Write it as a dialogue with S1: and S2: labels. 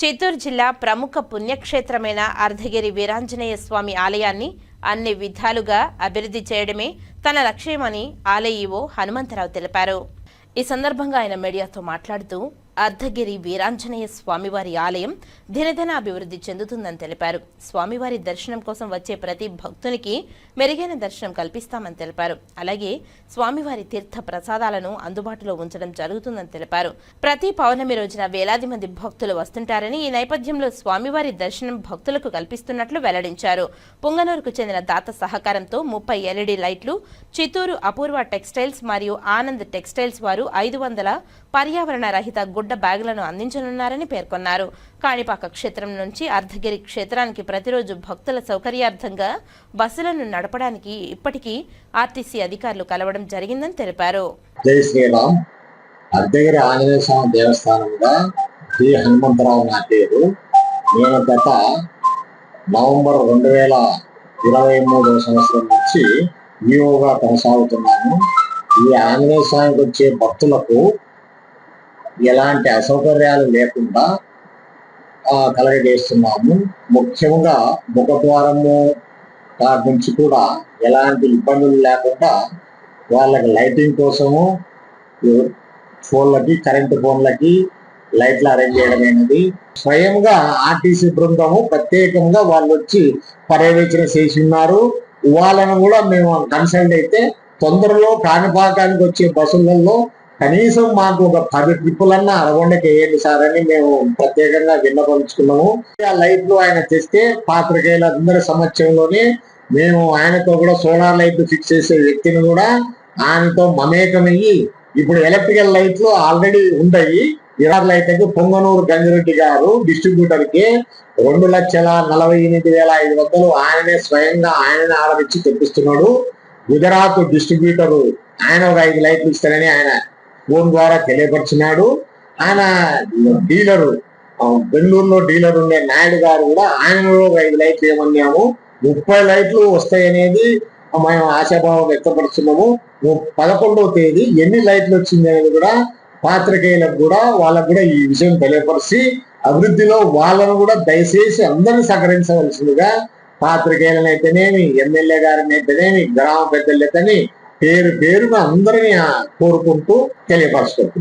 S1: చిత్తూరు జిల్లా ప్రముఖ పుణ్యక్షేత్రమైన అర్ధగిరి వీరాంజనేయ స్వామి ఆలయాన్ని అన్ని విధాలుగా అభివృద్ధి చేయడమే తన లక్ష్యమని ఆలయ ఈవో హనుమంతరావు తెలిపారు. ఈ సందర్భంగా ఆయన మీడియాతో మాట్లాడుతూ అర్ధగిరి వీరాంజనేయ స్వామివారి ఆలయం దినదిన అభివృద్ధి చెందుతుందని తెలిపారు. స్వామివారి దర్శనం కోసం వచ్చే ప్రతి భక్తునికి మెరుగైన దర్శనం కల్పిస్తామని తెలిపారు. అలాగే స్వామివారి తీర్థ ప్రసాదాలను అందుబాటులో ఉంచడం జరుగుతుందని తెలిపారు. ప్రతి పౌర్ణమి రోజున వేలాది మంది భక్తులు వస్తుంటారని ఈ నేపథ్యంలో స్వామివారి దర్శనం భక్తులకు కల్పిస్తున్నట్లు వెల్లడించారు. పుంగనూరుకు చెందిన దాత సహకారంతో ముప్పై ఎల్ఈడి లైట్లు చిత్తూరు అపూర్వ టెక్స్టైల్స్ మరియు ఆనంద్ టెక్స్టైల్స్ వారు ఐదు వందల పర్యావరణ రహిత గుడ్ గుడ్డ బ్యాగులను అందించనున్నారని పేర్కొన్నారు. కాణిపాక క్షేత్రం నుంచి అర్ధగిరి క్షేత్రానికి ప్రతిరోజు భక్తుల సౌకర్యార్థంగా బస్సులను నడపడానికి ఇప్పటికీ ఆర్టీసీ అధికారులు కలవడం జరిగిందని తెలిపారు.
S2: జై శ్రీరామ్. అద్దగిరి ఆంజనేయ స్వామి దేవస్థానంగా శ్రీ హనుమంతరావు నా పేరు. నేను గత నవంబర్ రెండు వేల ఇరవై మూడవ సంవత్సరం నుంచి ఈఓగా కొనసాగుతున్నాను. ఈ ఆంజనేయ స్వామికి వచ్చే భక్తులకు ఎలాంటి అసౌకర్యాలు లేకుండా కలగజేస్తున్నాము. ముఖ్యంగా ముఖద్వారము నుంచి కూడా ఎలాంటి ఇబ్బందులు లేకుండా వాళ్ళకి లైటింగ్ కోసము ఫోన్లకి కరెంటు ఫోన్లకి లైట్లు అరేంజ్ చేయడమైనది స్వయంగా ఆర్టీసీ బృందము ప్రత్యేకంగా వాళ్ళు వచ్చి పర్యవేక్షణ చేసి ఉన్నారు వాళ్ళను కూడా మేము కన్సల్ట్ అయితే తొందరలో కాణిపాకానికి వచ్చే బస్సులలో కనీసం మాకు ఒక పది ట్రిప్పులన్నా అరగొండకి వేయండి సార్ అని మేము ప్రత్యేకంగా విన్నపంచుకున్నాము ఆ లైట్లు ఆయన తెస్తే పాత్రికేయులందరి సమక్షంలోనే మేము ఆయనతో కూడా సోలార్ లైట్లు ఫిక్స్ చేసే వ్యక్తిని కూడా ఆయనతో మమేకమయ్యి ఇప్పుడు ఎలక్ట్రికల్ లైట్లు ఆల్రెడీ ఉంటాయి. ఇరవై లైట్లకు పొంగనూరు గంజిరెడ్డి గారు డిస్ట్రిబ్యూటర్కి రెండు లక్షల నలభై ఎనిమిది వేల ఐదు వందలు ఆయనే స్వయంగా ఆయననే ఆరగించి తెప్పిస్తున్నాడు. గుజరాత్ డిస్ట్రిబ్యూటర్ ఆయన ఒక ఐదు లైట్లు ఇస్తారని ఆయన ఫోన్ ద్వారా తెలియపరిచినాడు. ఆయన డీలరు బెంగళూరులో డీలర్ ఉండే నాయుడు గారు కూడా ఆయనలో ఐదు లైట్లు ఏమన్నాము ముప్పై లైట్లు వస్తాయనేది మేము ఆశాభావం వ్యక్తపరుస్తున్నాము. పదకొండవ తేదీ ఎన్ని లైట్లు వచ్చింది అనేది కూడా పాత్రికేయులకు కూడా వాళ్ళకు కూడా ఈ విషయం తెలియపరిచి అభివృద్ధిలో వాళ్ళను కూడా దయచేసి అందరిని సహకరించవలసిందిగా పాత్రికేయులను అయితేనేమి ఎమ్మెల్యే గారిని అయితేనేమి గ్రామ పెద్దలు అయితేనే పేరు పేరుగా అందరినీ కోరుకుంటూ తెలియపరుచుకుంటున్నాం.